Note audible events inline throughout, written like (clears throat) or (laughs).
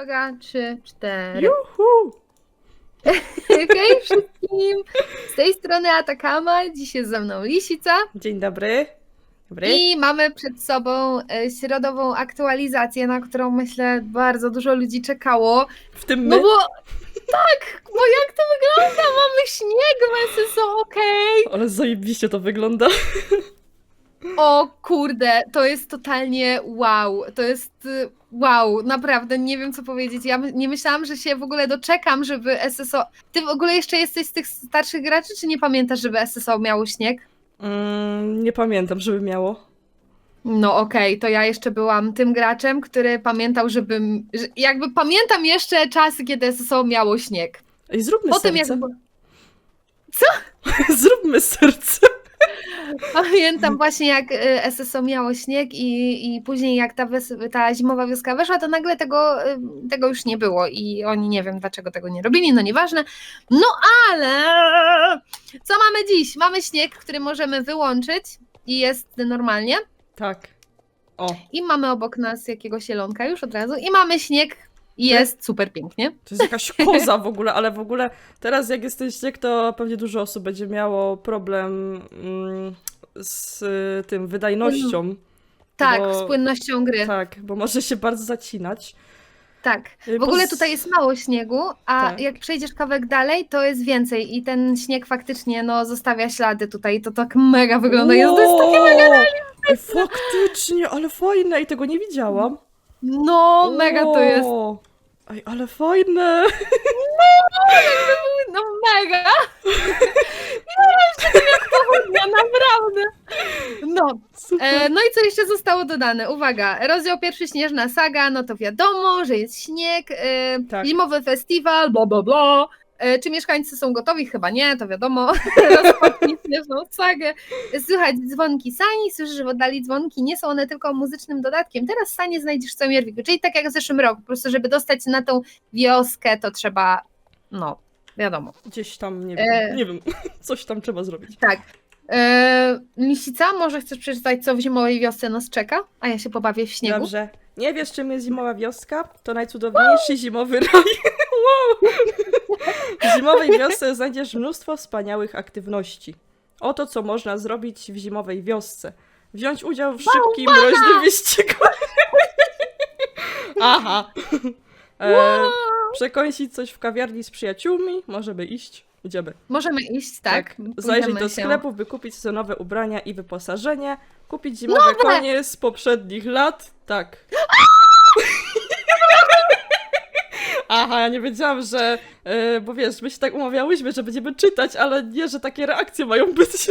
Uwaga, trzy, cztery. Juhu! (laughs) Hej wszystkim! Z tej strony Atakama, dziś jest ze mną Lisica Dzień dobry. Dobry. i mamy przed sobą e, środową aktualizację, na którą myślę bardzo dużo ludzi czekało. W tym my. No bo tak, bo jak to wygląda? Mamy śnieg, mesy są okej. Ale zajebiście to wygląda. O kurde, to jest totalnie wow. To jest y, wow, naprawdę nie wiem co powiedzieć. Ja my- nie myślałam, że się w ogóle doczekam, żeby SSO. Ty w ogóle jeszcze jesteś z tych starszych graczy, czy nie pamiętasz, żeby SSO miało śnieg? Mm, nie pamiętam, żeby miało. No okej, to ja jeszcze byłam tym graczem, który pamiętał, żebym. Że jakby pamiętam jeszcze czasy, kiedy SSO miało śnieg. Ej, zróbmy Potem serce. jakby. (laughs) Zróbmy serce. Pamiętam właśnie jak y, SSO miało śnieg i, i później jak ta, ta zimowa wioska weszła, to nagle tego, y, tego już nie było i oni nie wiem dlaczego tego nie robili, no nieważne. No ale co mamy dziś? Mamy śnieg, który możemy wyłączyć i jest normalnie Tak. O, i mamy obok nas jakiegoś zielonka już od razu i mamy śnieg i jest super pięknie. to jest jakaś (laughs) koza w ogóle, ale w ogóle teraz jak jesteś śnieg, to pewnie dużo osób będzie miało problem mm, z y, tym wydajnością. Tak, Bo- z płynnością gry. Tak. Tak, bo może się bardzo zacinać. Y, W ogóle tutaj jest mało śniegu, a Tak. jak przejdziesz kawałek dalej, to jest więcej i ten śnieg faktycznie no, zostawia ślady tutaj. To tak mega wygląda. Jest, to jest takie mega. Ej, Faktycznie, ale fajne i tego nie widziałam. No, mega to jest. Ej, ale fajne. No mega. Ja jeszcze nie jak pochodnia, naprawdę. No, Super. e, no i co jeszcze zostało dodane? Uwaga, rozdział pierwszy Śnieżna Saga, no to wiadomo, że jest śnieg, e, Tak. zimowy festiwal, bla bla bla. E, Czy mieszkańcy są gotowi? Chyba nie, to wiadomo. (laughs) Rozpocznij śnieżną sagę. Słychać dzwonki sani, słyszysz, że w oddali dzwonki nie są one tylko muzycznym dodatkiem. Teraz sanie znajdziesz w całym Jerwiku, czyli tak jak w zeszłym roku. Po prostu, żeby dostać na tą wioskę, to trzeba, no, wiadomo. Gdzieś tam, nie wiem, e. nie wiem, (laughs) coś tam trzeba zrobić. Tak. E, Lisica, może chcesz przeczytać, co w zimowej wiosce nas czeka? A ja się pobawię w śniegu. Dobrze. Nie wiesz, czym jest zimowa wioska? To najcudowniejszy zimowy raj. W zimowej wiosce znajdziesz mnóstwo wspaniałych aktywności. Oto, co można zrobić w zimowej wiosce. Wziąć udział w szybkim, mroźnym wyścigu. Aha. E, Wow. przekąsić coś w kawiarni z przyjaciółmi. Możemy iść. Idziemy. Możemy iść, tak? Zajrzeć Pójdziemy do się. sklepów, by kupić sobie nowe ubrania i wyposażenie. Kupić zimowe Nowe! konie z poprzednich lat. Tak. Aha, ja nie wiedziałam, że. e, bo wiesz, my się tak umawiałyśmy, że będziemy czytać, ale nie, że takie reakcje mają być. (laughs)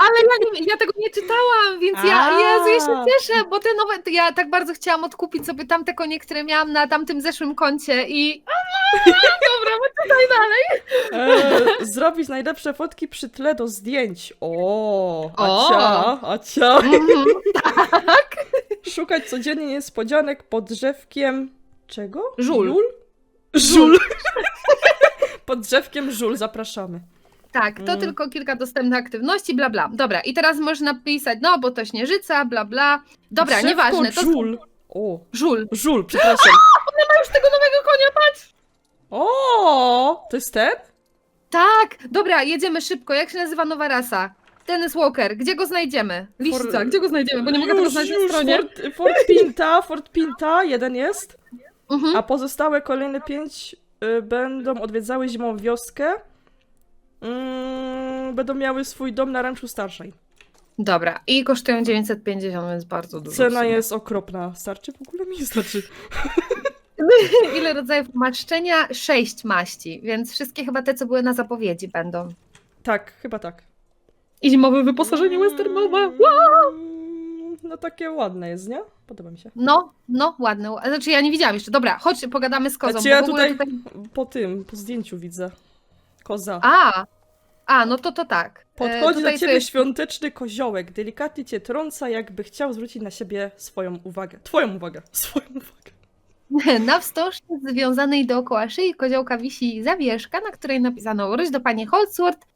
Ale ja, nie, ja tego nie czytałam, więc ja, A. Jezu, ja się cieszę, bo te nowe, ja tak bardzo chciałam odkupić sobie tamte konie, które miałam na tamtym zeszłym koncie i... Dobra, my tutaj dalej. E, zrobić najlepsze fotki przy tle do zdjęć. O, acia, acia. Mhm. (laughs) Szukać codziennie niespodzianek pod drzewkiem. Czego? Żul. Jul? Żul. (laughs) pod drzewkiem żul, zapraszamy. Tak, to Mm. tylko kilka dostępnych aktywności, bla, bla. Dobra, i teraz można pisać, no bo to śnieżyca, bla, bla. Dobra, Drzewko nieważne, to żul. O, żul. żul, przepraszam. (gasps) Ma już tego nowego konia, patrz! O, to jest ten? Tak, dobra, jedziemy szybko. Jak się nazywa nowa rasa? Dennis Walker, gdzie go znajdziemy? Liścica, For- gdzie go znajdziemy? Bo nie mogę tego znaleźć na stronie. Fort, Fort Pinta, Fort Pinta, jeden jest. Mhm. A pozostałe kolejne pięć y, będą odwiedzały zimą wioskę. Mm, będą miały swój dom na ranczu starszej. Dobra, i kosztują 950, więc bardzo dużo. w Cena sumie. jest okropna. Starczy? W ogóle mi nie starczy. (laughs) Ile rodzajów maszczenia? Sześć maści, więc wszystkie chyba te, co były na zapowiedzi będą. Tak, chyba tak. I zimowe wyposażenie westernowe. Mm, No takie ładne jest, nie? Podoba mi się. No, no, ładne. Znaczy ja nie widziałam jeszcze. Dobra, chodź, pogadamy z kozą. Znaczy bo ja w ogóle tutaj po tym, po zdjęciu widzę. Koza. A, a, no to to tak. E, Podchodzi do ciebie jest- świąteczny koziołek, delikatnie cię trąca, jakby chciał zwrócić na siebie swoją uwagę. Twoją uwagę. (laughs) Swoją uwagę. (laughs) Na wstążce związanej dookoła szyi koziołka wisi zawieszka, na której napisano urość do pani Holdsworth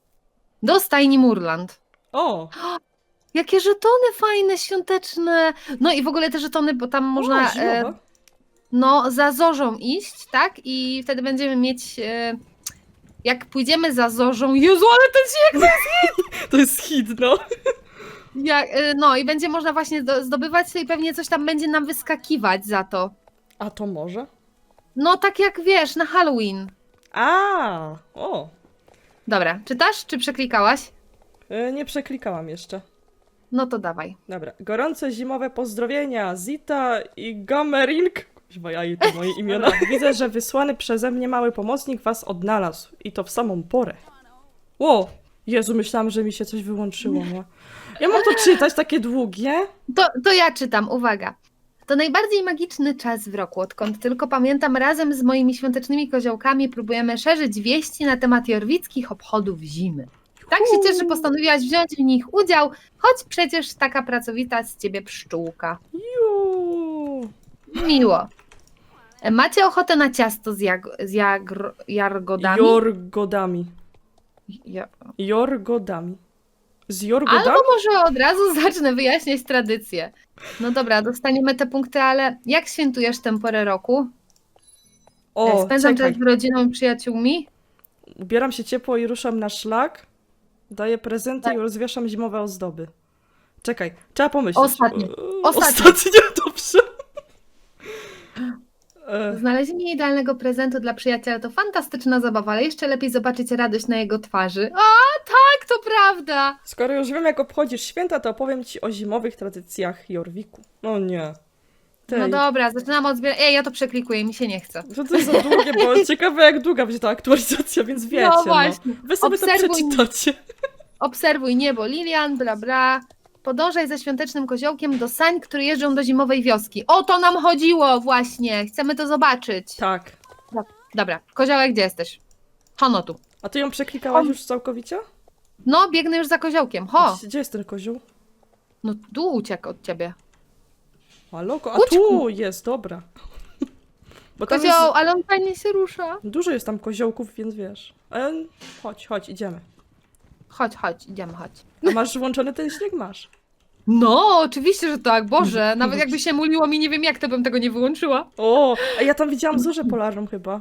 do stajni Murland. O! (gasps) (gasps) Jakie żetony fajne, świąteczne. No i w ogóle te żetony, bo tam można... o, e, no za zorzą iść, tak? I wtedy będziemy mieć. e, Jak pójdziemy za zorzą, Jezu, ale ten śnieg! (laughs) To jest hit, no. Jak, e, no i będzie można właśnie do, zdobywać to i pewnie coś tam będzie nam wyskakiwać za to. A to może? No tak jak wiesz, na Halloween. A, o. Dobra, czytasz czy przeklikałaś? E, Nie przeklikałam jeszcze. No to dawaj. Dobra. Gorące zimowe pozdrowienia. Zita i Gamerink. Kuźwa, ja i to moje (laughs) imiona. Widzę, że wysłany przeze mnie mały pomocnik was odnalazł. I to w samą porę. Ło! Jezu, myślałam, że mi się coś wyłączyło. No. Ja mam to czytać, takie długie? To, to ja czytam, uwaga. To najbardziej magiczny czas w roku, odkąd tylko pamiętam, razem z moimi świątecznymi koziołkami próbujemy szerzyć wieści na temat jorwickich obchodów zimy. Tak się cieszę, że postanowiłaś wziąć w nich udział, choć przecież taka pracowita z ciebie pszczółka. Ju. Miło. Macie ochotę na ciasto z, jag- z jagr- jargodami? Jorgodami. Ja- Jorgodami. Z jorgodami? Albo może od razu (laughs) zacznę wyjaśniać tradycję. No dobra, dostaniemy te punkty, ale jak świętujesz tę porę roku? O, Spędzam czekaj. czas z rodziną i przyjaciółmi? Ubieram się ciepło i ruszam na szlak. Daję prezenty Tak. i rozwieszam zimowe ozdoby. Czekaj, trzeba pomyśleć. Ostatnie. Ostatnie. Ostatnie, dobrze. E, Znalezienie idealnego prezentu dla przyjaciela to fantastyczna zabawa, ale jeszcze lepiej zobaczyć radość na jego twarzy. A, tak, to prawda! skoro już wiem, jak obchodzisz święta, to opowiem ci o zimowych tradycjach Jorwiku. No nie. Tej. No dobra, zaczynam od zbierania. Ej, ja to przeklikuję, mi się nie chce. To, to jest za długie, bo (laughs) ciekawe jak długa będzie ta aktualizacja, więc wiecie. No właśnie. Wy sobie to Obserwuj. przeczytacie. (laughs) Obserwuj niebo, Lilian, bla bla. Podążaj za świątecznym koziołkiem do sań, które jeżdżą do zimowej wioski. O to nam chodziło właśnie! Chcemy to zobaczyć. Tak. Dobra, koziołek, gdzie jesteś? Hono tu. A ty ją przeklikałaś już całkowicie? No, biegnę już za koziołkiem. Ho! Gdzie jest ten kozioł? No tu uciekł od ciebie. Halo? A tu jest, dobra. (laughs) Bo tam jest, Kozioł, ale on fajnie się rusza. dużo jest tam koziołków, więc wiesz. Chodź, chodź, idziemy. Chodź, chodź, idziemy, chodź. A masz włączony ten śnieg? Masz. No, oczywiście, że tak, Boże. Nawet jakby się muliło mi, nie wiem jak, to bym tego nie wyłączyła. O, a ja tam widziałam zorzę polarną chyba.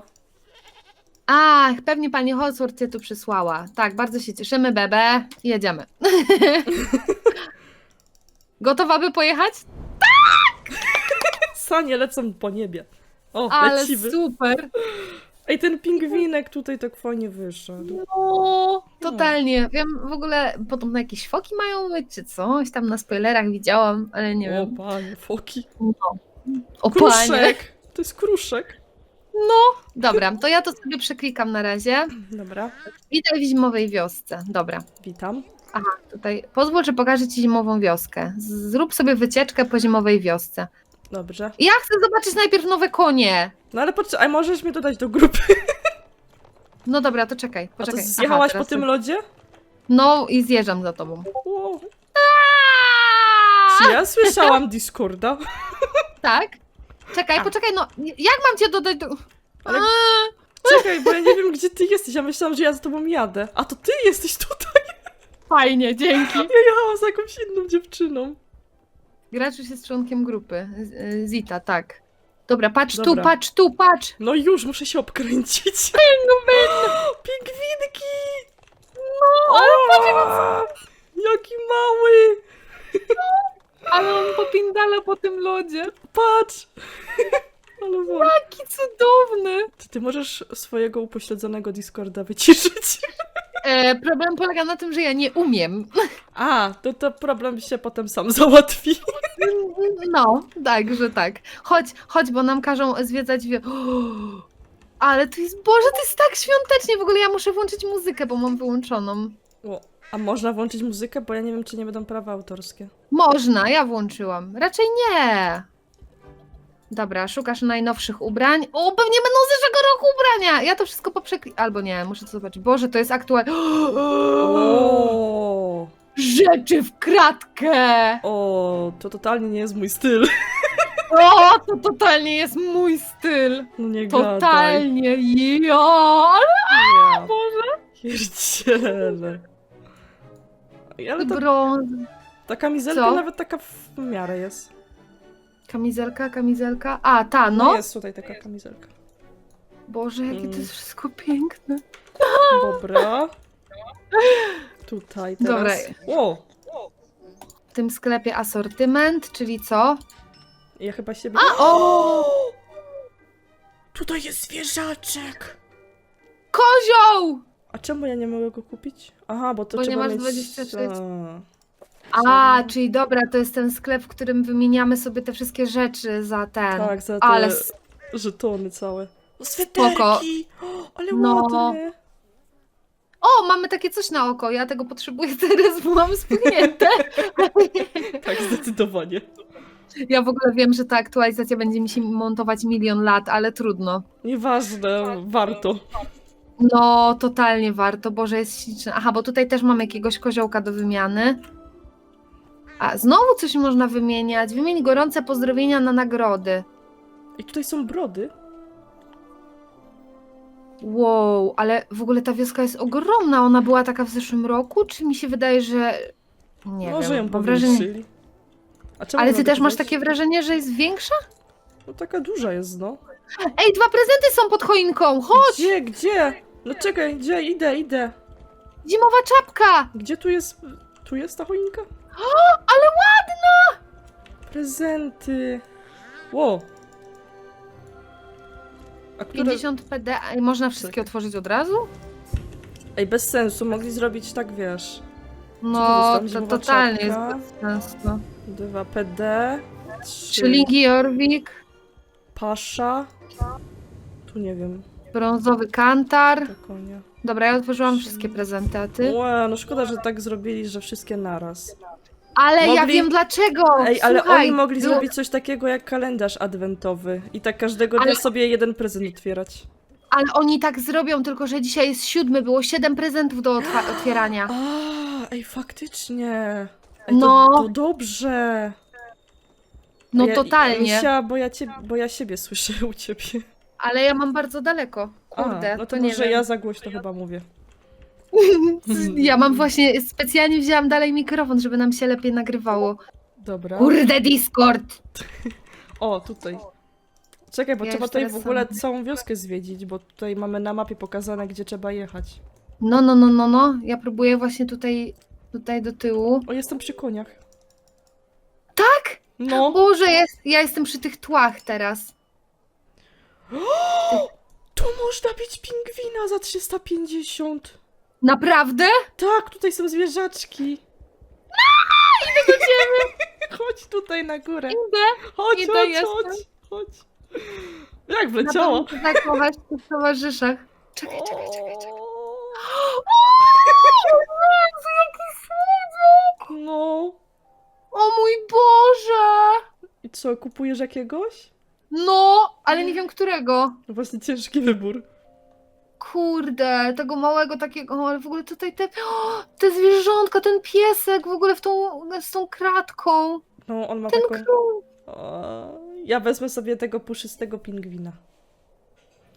Ach, pewnie pani Holsworth cię tu przysłała. Tak, bardzo się cieszymy, bebe. Jedziemy. (laughs) Gotowa by pojechać? Sanie lecą po niebie. O, Ale lecimy. super. Ej, ten pingwinek tutaj tak fajnie wyszedł. No, totalnie. Wiem, w ogóle podobno jakieś foki mają być, czy coś tam na spoilerach widziałam, ale nie o, wiem. panie, foki. O panie. Kruszek! To jest kruszek. No, dobra, to ja to sobie przeklikam na razie. Dobra, Witaj w zimowej wiosce. Dobra, witam. tutaj pozwól, że pokażę ci zimową wioskę. Zrób sobie wycieczkę po zimowej wiosce. Dobrze. Ja chcę zobaczyć najpierw nowe konie. No ale poczekaj, a możesz mnie dodać do grupy? (laughs) No dobra, to czekaj, A to poczekaj. zjechałaś Aha, po teraz tym lodzie? No i zjeżdżam za tobą. Czy ja słyszałam Discorda? (laughs) Tak? Czekaj, poczekaj, no jak mam cię dodać do... Ale- Czekaj, bo ja nie wiem, gdzie ty jesteś. Ja myślałam, że ja za tobą jadę. A to ty jesteś tutaj. Fajnie, dzięki. Ja jechałam z jakąś inną dziewczyną. Gracz już jest członkiem grupy. Z- y, Zita, tak. Dobra, patrz tu, Dobra. patrz tu, patrz. No już, muszę się obkręcić. (laughs) (gasps) Pingwinki! No, ale Jaki mały! (laughs) Ale on popindala po tym lodzie. Patrz! (laughs) Ale. Jaki cudowny. Ty, ty możesz swojego upośledzonego Discorda wyciszyć? E, problem polega na tym, że ja nie umiem. A, to, to problem się potem sam (laughs) załatwi. No, tak, że tak. Chodź, chodź, bo nam każą zwiedzać. Wie... (gasps) Ale to jest, Boże, to jest tak świątecznie. W ogóle ja muszę włączyć muzykę, bo mam wyłączoną. O, a można włączyć muzykę? Bo ja nie wiem, czy nie będą prawa autorskie. Można, ja włączyłam. Raczej nie. Dobra, szukasz najnowszych ubrań. O, pewnie będą z zeszłego roku ubrania. Ja to wszystko poprzekli... Albo nie, muszę to zobaczyć. Boże, to jest aktualne. (gasps) O, Rzeczy w kratkę! o, to totalnie nie jest mój styl. (laughs) O, to totalnie jest mój styl. No nie gadaj. Totalnie. Ale Ja. Boże. Pierdziele. Ej, Ale ta, Brąz. ta kamizelka Co? nawet taka w miarę jest. Kamizelka, kamizelka. A, ta, No no. jest tutaj taka kamizelka. Boże, jakie to Mm. jest wszystko piękne. Dobra. (laughs) Tutaj teraz. Dobra. O! W tym sklepie asortyment, czyli co? Ja chyba siebie... A, o! Tutaj jest zwierzaczek! Kozioł! A czemu ja nie mogę go kupić? Aha, bo to Bo nie trzeba masz mieć... 26. A, A, czyli dobra, to jest ten sklep, w którym wymieniamy sobie te wszystkie rzeczy za ten. Tak, za te Ale s- żetony całe. O, Spoko. sweterki! O, ale No. ładne! O, mamy takie coś na oko. Ja tego potrzebuję (laughs) teraz, bo mam spuchnięte. (laughs) Tak, zdecydowanie. Ja w ogóle wiem, że ta aktualizacja będzie mi się montować milion lat, ale trudno. Nieważne, warto. No, totalnie warto. Boże, jest śliczne. Aha, bo tutaj też mam jakiegoś koziołka do wymiany. A, znowu coś można wymieniać. Wymień gorące pozdrowienia na nagrody. I tutaj są brody. Wow, ale w ogóle ta wioska jest ogromna. Ona była taka w zeszłym roku, czy mi się wydaje, że... Nie Może wiem. ją mam wrażenie... powiększyli. A czemu Ale ty też masz takie wrażenie, że jest większa? No taka duża jest, no. Ej, dwa prezenty są pod choinką! Chodź! Gdzie, gdzie? No czekaj, gdzie? Idę, idę. Zimowa czapka! Gdzie tu jest... Tu jest ta choinka? (gasps) Ale ładna! Prezenty. Ło. Które... 50 PD. Ej, można wszystkie otworzyć od razu? Ej, bez sensu, mogli zrobić tak, wiesz. No, to totalnie czapka? jest bez sensu. Dwa PD. Trzy. Szylingi Jorwik, Pasza. Tu nie wiem. brązowy kantar. Konia. Dobra, ja otworzyłam wszystkie prezenty, a ty? Łe, no szkoda, że tak zrobili, że wszystkie naraz. Ale ja Mogli- wiem dlaczego! Ej, ale Słuchaj, oni mogli było- zrobić coś takiego jak kalendarz adwentowy i tak każdego dnia Ale- sobie jeden prezent otwierać. Ale oni tak zrobią, tylko że dzisiaj jest siódmy, było siedem prezentów do otwa- (gasps) otwierania. A, ej, faktycznie. Ej, No. to, to dobrze. No ja, totalnie. Misia, bo, ja cię, bo ja siebie słyszę u ciebie. Ale ja mam bardzo daleko. Kurde, A, no to, to, nie może wiem. ja za głośno chyba mówię. Ja mam właśnie, specjalnie wzięłam dalej mikrofon, żeby nam się lepiej nagrywało. Dobra. Kurde, Discord! O, tutaj. Czekaj, bo Ja trzeba już tutaj teraz w ogóle całą wioskę zwiedzić, bo tutaj mamy na mapie pokazane, gdzie trzeba jechać. No, no, no, no, no. Ja próbuję właśnie tutaj, tutaj do tyłu. O, jestem przy koniach. Tak? No. Boże, jest, ja jestem przy tych tłach teraz. (gasps) Tu można bić pingwina za 350. Naprawdę? Tak, tutaj są zwierzaczki. No, idę do ciebie. Chodź tutaj na górę. Idę. Chodź, idę, chodź, jestem. chodź, chodź. Jak Na wleciało? pewno zakochać się w towarzyszach. Czekaj, czekaj, czekaj. czekaj. Jezu, jaki słodziak! No. O mój Boże! I co, kupujesz jakiegoś? No, ale nie wiem którego. No właśnie ciężki wybór. Kurde, tego małego takiego, ale w ogóle tutaj te, o, te zwierzątka, ten piesek w ogóle w tą, z tą kratką, No, on ma ten taką... król. O, ja wezmę sobie tego puszystego pingwina.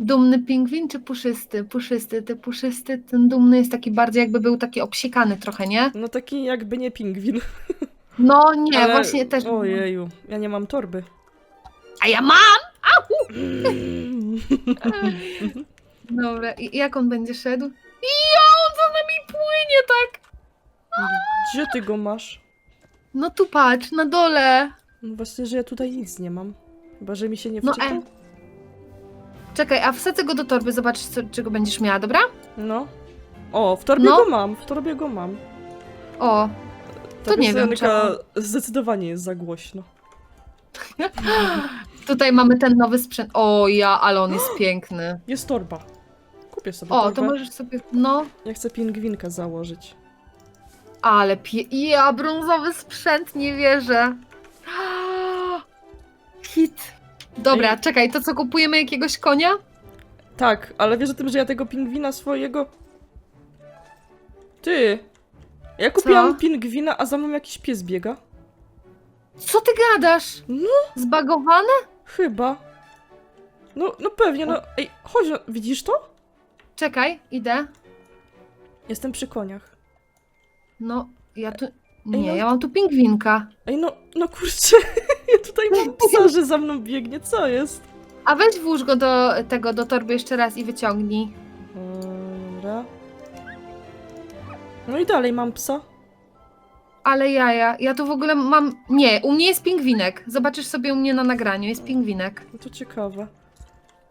Dumny pingwin czy puszysty? Puszysty, ten puszysty, ten dumny jest taki bardziej jakby był taki obsikany trochę, nie? No taki jakby nie pingwin. No nie, Ale- właśnie też. Ojeju, ja nie mam torby. A ja mam! (laughs) (laughs) Dobra, i jak on będzie szedł? Ja, on za nami płynie tak! Gdzie ty go masz? No tu patrz, na dole. No właśnie, że ja tutaj nic nie mam. Chyba, że mi się nie No, e. Czekaj, a wsadzę go do torby, zobacz, co, czego będziesz miała, dobra? No. O, w torbie No. go mam, w torbie go mam. O, Ta To nie wiem, piosenka zdecydowanie jest za głośno. (laughs) tutaj mamy ten nowy sprzęt. O, ja, ale on jest (gasps) piękny. Jest torba. Kupię sobie O, to możesz sobie, no, Ja chcę pingwinka założyć. ale pie... Ja, brązowy sprzęt, nie wierzę. (gasps) Hit. Dobra, Ej. czekaj, to co, kupujemy jakiegoś konia? Tak, ale wiesz o tym, że ja tego pingwina swojego... Ty! Ja kupiłam pingwina, a za mną jakiś pies biega. Co ty gadasz? No. Zbagowane? Chyba. No, no pewnie, no. Ej, chodź, no, widzisz to? Czekaj, idę. Jestem przy koniach. No, ja tu... Nie, no- ja mam tu pingwinka. Ej, no, no kurczę. (laughs) Ja tutaj mam (laughs) psa, że za mną biegnie, co jest? A weź włóż go do tego, do torby jeszcze raz i wyciągnij. Dobra. No i dalej mam psa. Ale jaja, ja tu w ogóle mam... Nie, u mnie jest pingwinek. Zobaczysz sobie u mnie na nagraniu, jest pingwinek. No to ciekawe.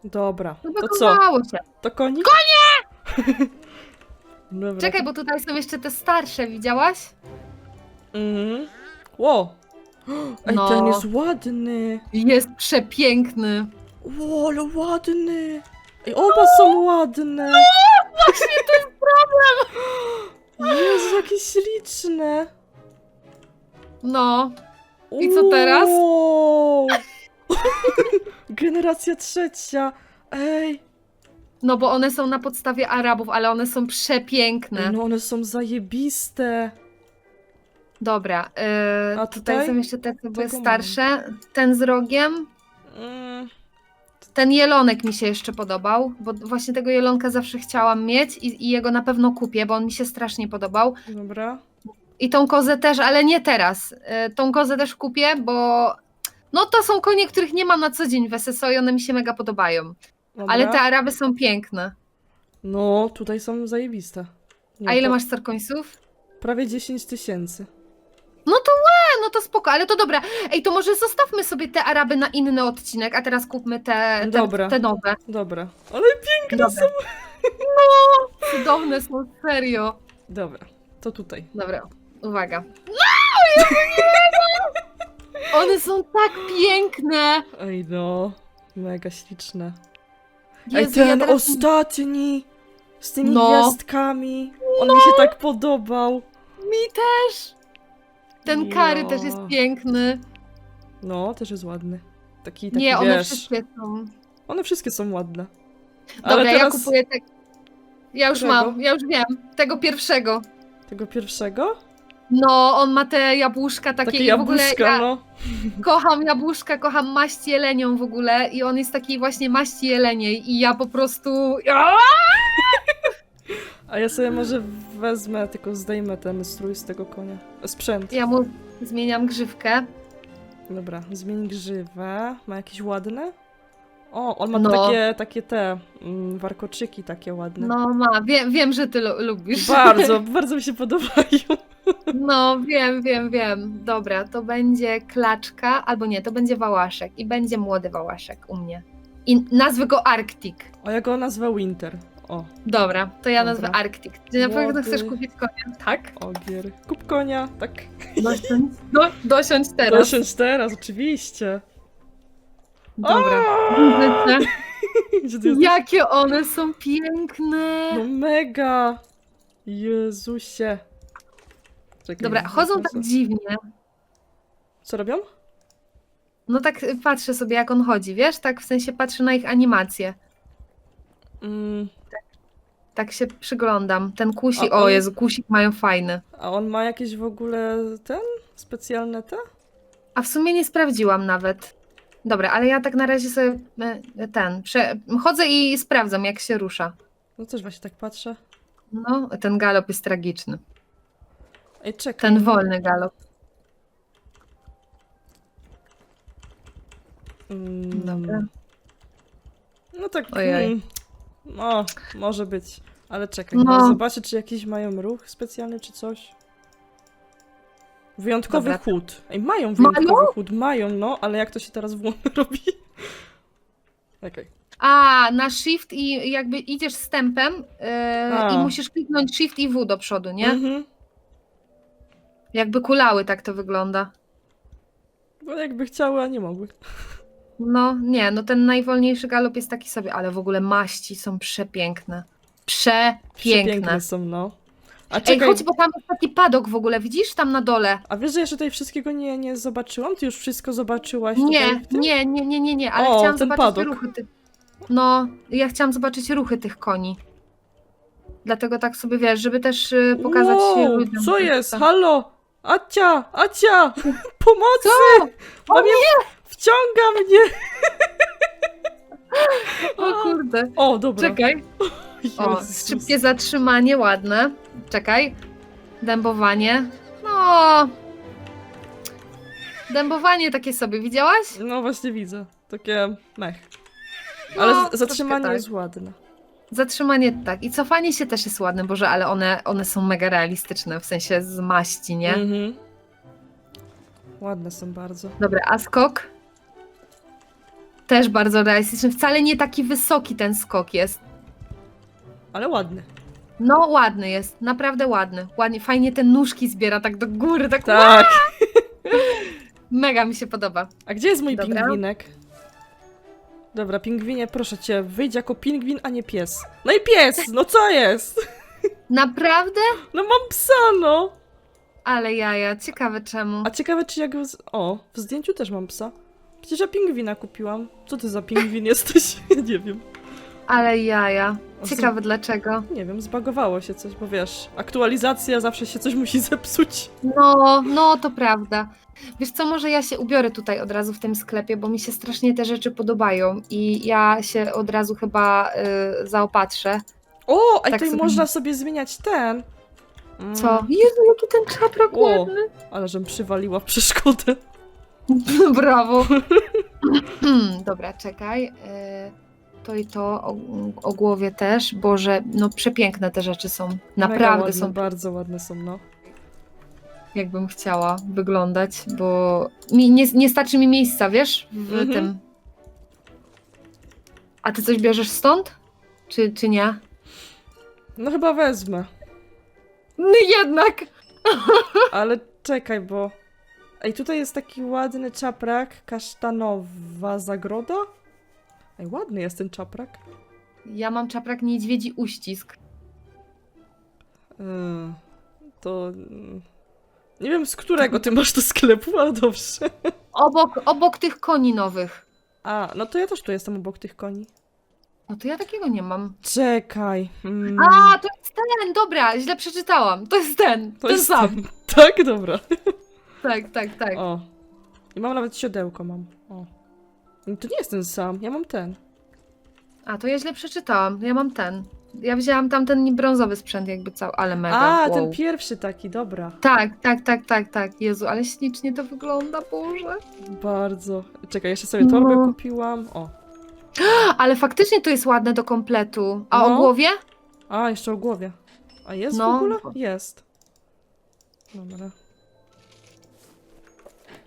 Dobra, No to co? się. To konik? Konie! (laughs) Dobra. Czekaj, bo tutaj są jeszcze te starsze, widziałaś? Mhm. Ło! (gasps) Ej, No. ten jest ładny! Jest przepiękny. Ło, ale ładny! Ej, oba są ładne! (laughs) Właśnie to jest problem! (gasps) Jezu, jakie śliczne! No, I co teraz? Wow. (laughs) Generacja trzecia! Ej! No bo one są na podstawie Arabów, ale one są przepiękne. No one są zajebiste! Dobra, yy, A tutaj tutaj? są jeszcze te, co były mam. starsze. Ten z rogiem. Mm, Ten jelonek mi się jeszcze podobał, bo właśnie tego jelonka zawsze chciałam mieć i, i jego na pewno kupię, bo on mi się strasznie podobał. dobra. I tą kozę też, ale nie teraz. Y, Tą kozę też kupię, bo no to są konie, których nie mam na co dzień w SSO i one mi się mega podobają. Dobra. Ale te Araby są piękne. No, tutaj są zajebiste. Nie, A ile to masz starkońców? Prawie 10 tysięcy. No to łe, no to spoko, ale to dobra. Ej, to może zostawmy sobie te Araby na inny odcinek, a teraz kupmy te, te, Dobra. te nowe. Dobra. Ale piękne Dobra. są! Cudowne są, serio. Dobra, to tutaj. Dobra, uwaga. No, Jezu, nie! (laughs) One są tak piękne. Ej no, mega śliczne. Jezu, Ej, ten ja teraz... ostatni! Z tymi No. gwiazdkami! On mi się tak podobał. Mi też. Ten kary też jest piękny. No, też jest ładny. Taki, taki Nie, one wiesz, wszystkie są. one wszystkie są ładne. Dobra, ja kupuję te... Ja już Którego? mam, ja już wiem. Tego pierwszego. tego pierwszego? No, on ma te jabłuszka takie, Takie i w ogóle jabłuszka, ja no. kocham jabłuszka, kocham maść jelenią w ogóle i on jest takiej właśnie maści jeleniej i ja po prostu... (laughs) A ja sobie może wezmę, tylko zdejmę ten strój z tego konia. Sprzęt. Ja mu zmieniam grzywkę. Dobra, zmień grzywę. Ma jakieś ładne? O, on ma No. takie, takie te mm, warkoczyki takie ładne. No ma, wiem, wiem że ty lu- lubisz. Bardzo, (laughs) bardzo mi się podobają. No, wiem, wiem, wiem. Dobra, to będzie klaczka, albo nie, to będzie wałaszek i będzie młody wałaszek u mnie. I nazwę go Arctic. O, ja go nazwę Winter. O, Dobra, to ja Dobra. nazwę Arctic. Czy na pewno Młody. chcesz kupić konia? Tak? ogier. Kup konia, tak. Dosiądź, do, dosiądź teraz. Dosiądź teraz, oczywiście. Dobra. A! Widzę. (laughs) Gdzie ty jesteś? Jakie one są piękne. No mega! Jezusie. Czekaj, Dobra, chodzą tak dziwnie. Co robią? No tak y, patrzę sobie, jak on chodzi, wiesz? Tak w sensie patrzę na ich animację. Mm, Tak się przyglądam. Ten kusi, A o on- Jezu, kusik mają fajny. a on ma jakieś w ogóle ten? Specjalne te? A w sumie nie sprawdziłam nawet. Dobra, ale ja tak na razie sobie e, ten, prze, chodzę i sprawdzam, jak się rusza. No też właśnie tak patrzę. No, ten galop jest tragiczny. Ej, czekaj. Ten wolny galop. Mm, Dobra. No tak. Ojej. No, może być. Ale czekaj, No. zobaczę, czy jakiś mają ruch specjalny, czy coś. Wyjątkowy Dobra. chód. Ej, mają wyjątkowy chód, mają, no, ale jak to się teraz wło- (laughs) robi? Okej. A, na shift i jakby idziesz stępem e, A. i musisz kliknąć shift i W do przodu, nie? Mhm. Jakby kulały, tak to wygląda. Bo jakby chciały, a nie mogły. No, nie, no ten najwolniejszy galop jest taki sobie, ale w ogóle maści są przepiękne. Przepiękne. Przepiękne są, no. A Ej, czekaj, chodź, bo tam jest taki padok w ogóle, widzisz tam na dole? a wiesz, że jeszcze tutaj wszystkiego nie, nie zobaczyłam? Ty już wszystko zobaczyłaś Nie, tutaj w tym? nie, nie, nie, nie, nie, ale O, chciałam ten zobaczyć padok. ruchy tych. No, ja chciałam zobaczyć ruchy tych koni. Dlatego tak sobie wiesz, żeby też y, pokazać wow, ludziom. co jest? Halo! Acia! Acia! (laughs) Pomocy! Co? Bo mnie wciąga mnie! (laughs) O kurde. O, dobra. Czekaj. (laughs) O, Jezus. szybkie zatrzymanie, ładne. Czekaj. Dębowanie. No. Dębowanie takie sobie, widziałaś? No właśnie widzę. Takie mech. No, Ale troszkę zatrzymanie tak. jest ładne. Zatrzymanie tak. I cofanie się też jest ładne, Boże, ale one, one są mega realistyczne, w sensie z maści, nie? Mhm. Ładne są bardzo. Dobra, a skok? Też bardzo realistyczny. Wcale nie taki wysoki ten skok jest. Ale ładny. No, ładny jest, naprawdę ładny. Ładnie, fajnie te nóżki zbiera tak do góry, tak, Tak. (laughs) mega mi się podoba. A gdzie jest mój Dobra. pingwinek? Dobra, pingwinie, proszę cię, wyjdź jako pingwin, a nie pies. No i pies! No co jest? Naprawdę? No mam psa, no! Ale jaja, ciekawe czemu. A ciekawe, czy jak... W... O, w zdjęciu też mam psa. Przecież ja pingwina kupiłam. Co ty za pingwin jesteś? (laughs) nie wiem. Ale jaja. Ciekawe dlaczego. Nie wiem, zbagowało się coś, bo wiesz, aktualizacja zawsze się coś musi (laughs) zepsuć. No, no to prawda. Wiesz co, może ja się ubiorę tutaj od razu w tym sklepie, bo mi się strasznie te rzeczy podobają i ja się od razu chyba y, zaopatrzę. O, a Tak tutaj sobie- można sobie zmieniać ten. Mm, Co? Jezu, jaki ten czaprak O. ładny. Ale żem przywaliła przeszkodę. (laughs) Brawo. (clears throat) Dobra, czekaj. Y, To i to o, o głowie też. Boże, no przepiękne te rzeczy są. Naprawdę ładne, są, Bardzo ładne są, no. jakbym chciała wyglądać, bo mi nie, nie starczy mi miejsca, wiesz, w Mhm. tym. A ty coś bierzesz stąd? Czy, czy nie? No chyba wezmę. No jednak! (laughs) Ale czekaj, bo... Ej, tutaj jest taki ładny czaprak, kasztanowa zagroda. Ej, ładny jest ten czaprak. Ja mam czaprak niedźwiedzi uścisk. Yy, to... mm, Nie wiem, z którego ty masz do sklepu, ale dobrze. Obok, obok tych koni nowych. A, no to ja też tu jestem obok tych koni. No to ja takiego nie mam. Czekaj. Mm, A, to jest ten, dobra, źle przeczytałam. To jest ten, to ten jest sam. ten. (laughs) Tak, dobra. Tak, tak, tak. O. I mam nawet siodełko, mam. O. No To nie jest ten sam, ja mam ten. A, to ja źle przeczytałam. Ja mam ten. Ja wzięłam tamten brązowy sprzęt jakby cały, ale mega. A, wow. ten pierwszy taki, dobra. Tak, tak, tak, tak, tak. Jezu, ale ślicznie to wygląda, Boże. Bardzo. Czekaj, jeszcze sobie torbę No. kupiłam. O. (gasps) Ale faktycznie to jest ładne do kompletu. A o No. głowie? A, jeszcze o głowie. A jest w No. ogóle? Jest. Dobra.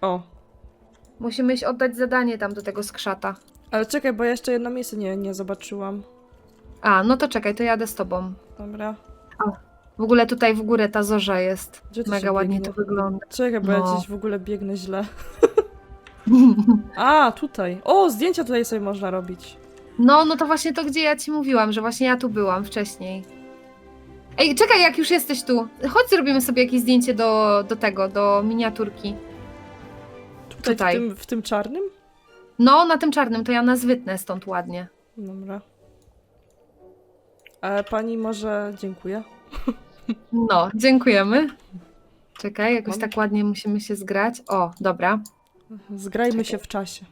O. Musimy iść oddać zadanie tam do tego skrzata. Ale czekaj, bo ja jeszcze jedno miejsce nie, nie zobaczyłam. A, no to czekaj, to jadę z tobą. Dobra. W ogóle tutaj w górę ta zorza jest. Gdzie to Mega się ładnie biegnie? to wygląda. Czekaj, bo ja No. gdzieś w ogóle biegnę źle. (laughs) A, tutaj. O, zdjęcia tutaj sobie można robić. No, no to właśnie to, gdzie ja ci mówiłam, że właśnie ja tu byłam wcześniej. Ej, czekaj, jak już jesteś tu. Chodź, zrobimy sobie jakieś zdjęcie do, do tego, do miniaturki. Tutaj. W, tym, w tym czarnym? No, na tym czarnym, to ja nas wytnę stąd ładnie. Dobra. A pani może... Dziękuję. No, dziękujemy. Czekaj, jakoś Mam- tak ładnie musimy się zgrać. O, dobra. Zgrajmy Czekaj. się w czasie.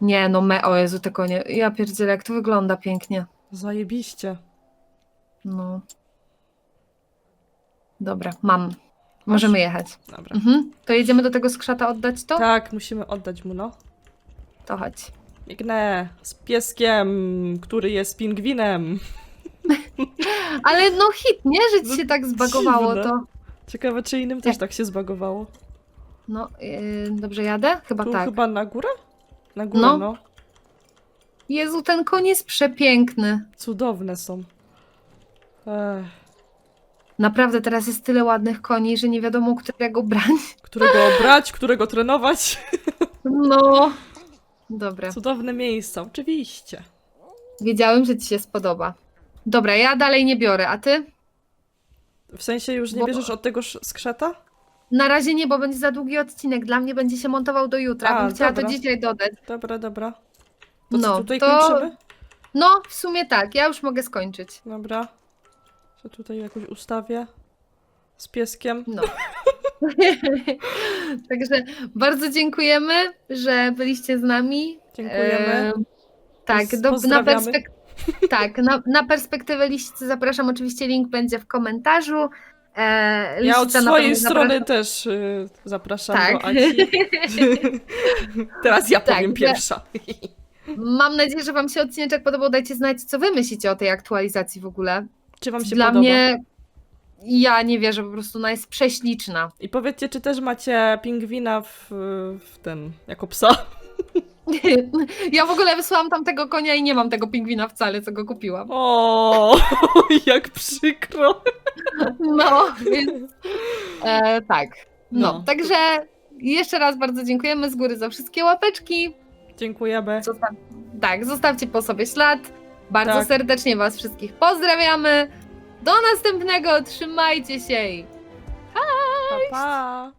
Nie, no me, o Jezu, tylko nie. Ja pierdzielę, jak to wygląda pięknie. Zajebiście. No. Dobra, mam. Możemy jechać. Dobra. Mhm. To jedziemy do tego skrzata oddać to? Tak, musimy oddać mu, no. To chodź. Biegnę z pieskiem, który jest pingwinem. (laughs) Ale no hit, nie? Że ci No się tak zbagowało dziwne. to. Ciekawe, czy innym też tak się zbagowało. No, yy, dobrze jadę? Chyba Tu tak. chyba na górę? Na górę, No. no. Jezu, ten koń jest przepiękny. Cudowne są. Ech, Naprawdę teraz jest tyle ładnych koni, że nie wiadomo, którego brać. którego brać, którego trenować. No. Dobra. Cudowne miejsca, oczywiście. Wiedziałem, że ci się spodoba. Dobra, ja dalej nie biorę, a ty? W sensie już nie Bo- bierzesz od tego sz- skrzata? Na razie nie, bo będzie za długi odcinek. Dla mnie będzie się montował do jutra. A, Bym chciała dobra. to dzisiaj dodać. Dobra, dobra. To co, No, tutaj to- kończymy? No, w sumie tak. Ja już mogę skończyć. Dobra. Co tutaj jakoś ustawię? Z pieskiem. No. (laughs) Także bardzo dziękujemy, że byliście z nami. Dziękujemy. E, tak, do, na, perspek- tak na, na perspektywę liście zapraszam. Oczywiście link będzie w komentarzu. E, Ja od swojej strony zapraszam. też y, zapraszam Tak. do Asi. (laughs) Teraz ja Tak, powiem pierwsza. Mam nadzieję, że Wam się odcinek podobał. Dajcie znać, co Wy myślicie o tej aktualizacji w ogóle. Czy wam się Dla podoba? mnie, ja nie wierzę, po prostu ona jest prześliczna. I powiedzcie, czy też macie pingwina w, w ten, jako psa? (laughs) Ja w ogóle wysłałam tam tego konia i nie mam tego pingwina wcale, co go kupiłam. O, (laughs) jak przykro. No, więc e, tak. No, No. także jeszcze raz bardzo dziękujemy z góry za wszystkie łapeczki. Dziękujemy. Zostaw, tak, zostawcie po sobie ślad. Bardzo Tak. serdecznie Was wszystkich pozdrawiamy. Do następnego, trzymajcie się. i Pa, pa.